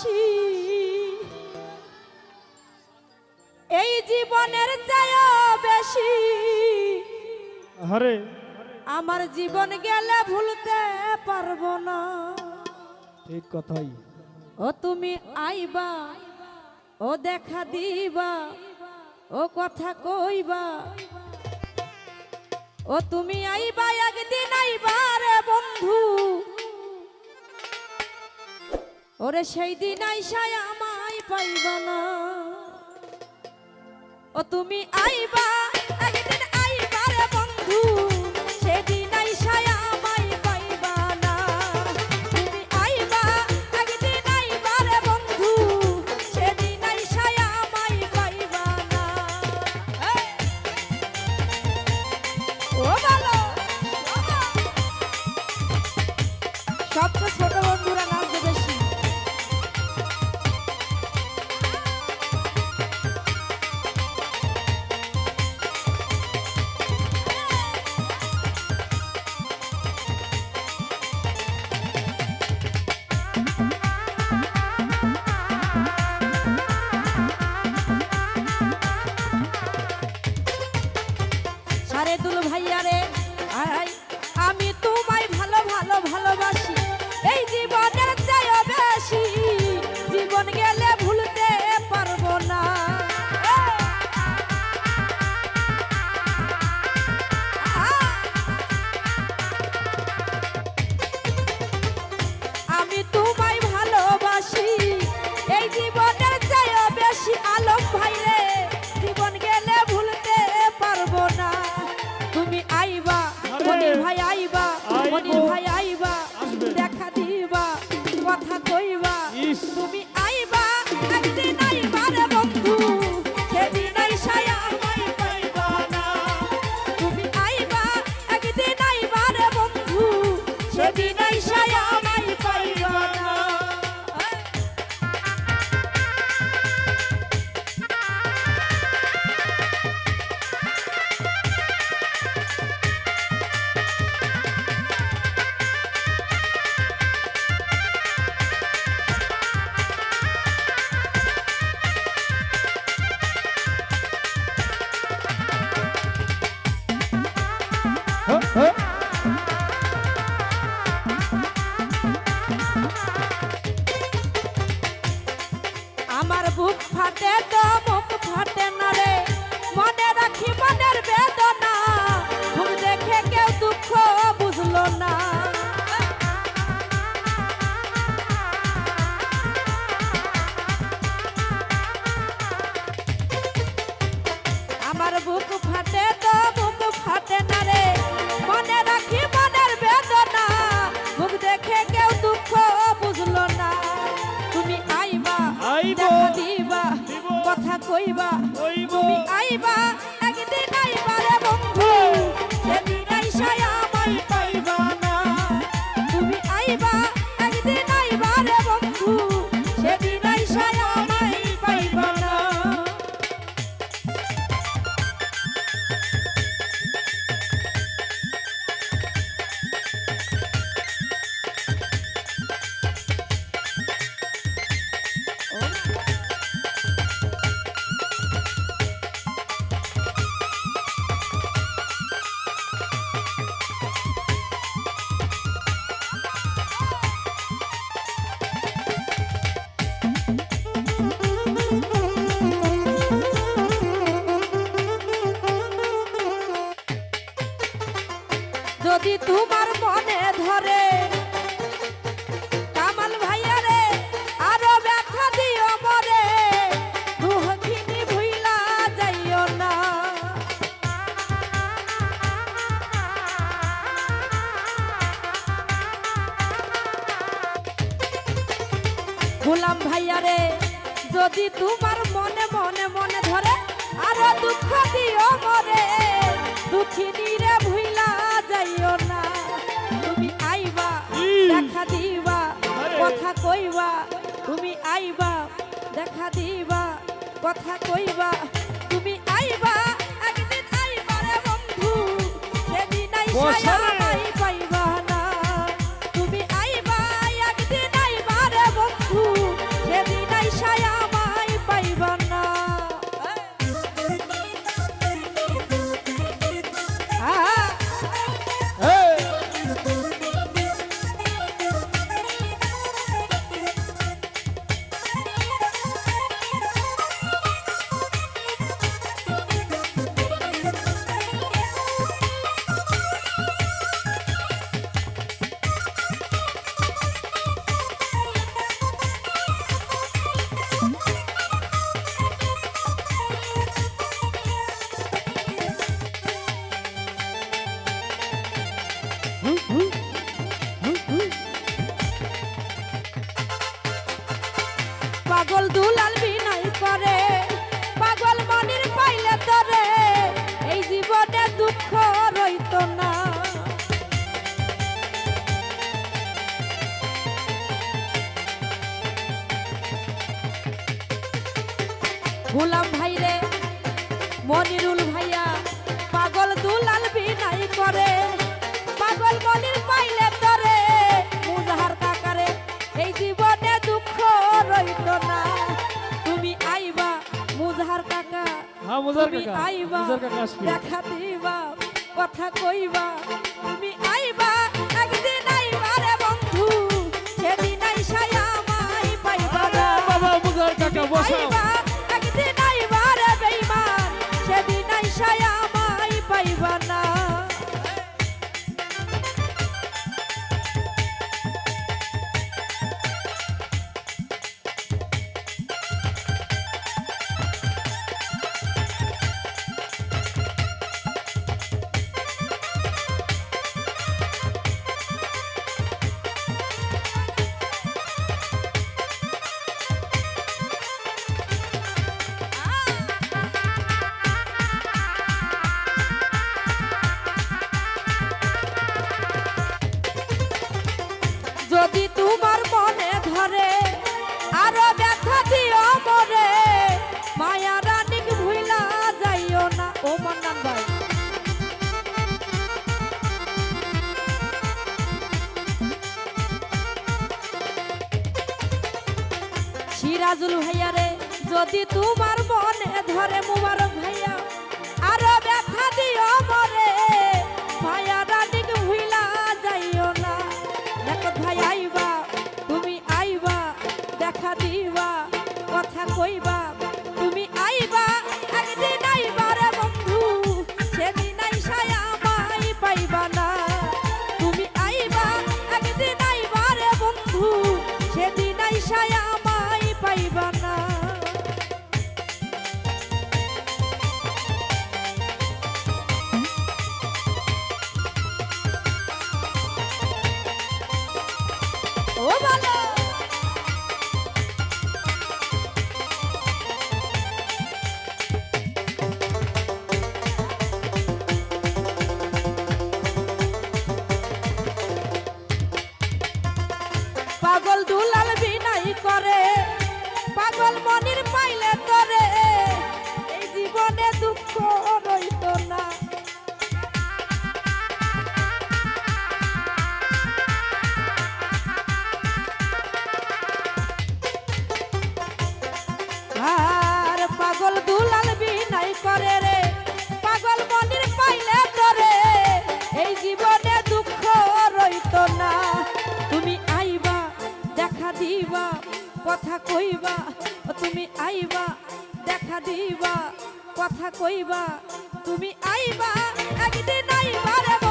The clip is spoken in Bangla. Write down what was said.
ভালোবাসি এই জীবনের চায় বেশি হরে আমার জীবন গেলে ভুলতে পারব না। ঠিক কথাই। ও তুমি আইবা ও দেখা দিবা ও কথা কইবা। ও তুমি আইবা একদিন আইবা রে বন্ধু। ওরে সেই দিন আইসায় আমায় পাইবানা ও তুমি আইবা বুক ফাটে তো দিবা কথা কইবা তুমি আইবা একদিন আইবা রে বন্ধু সেদিন আইবা দেখা দিবা কথা কইবা। রাজুল ভাইয়ারে যদি তোমার মনে ধরে মুবারক কথা কইবা তুমি আইবা দেখা দিবা কথা কইবা তুমি আইবা একদিন আইবা রে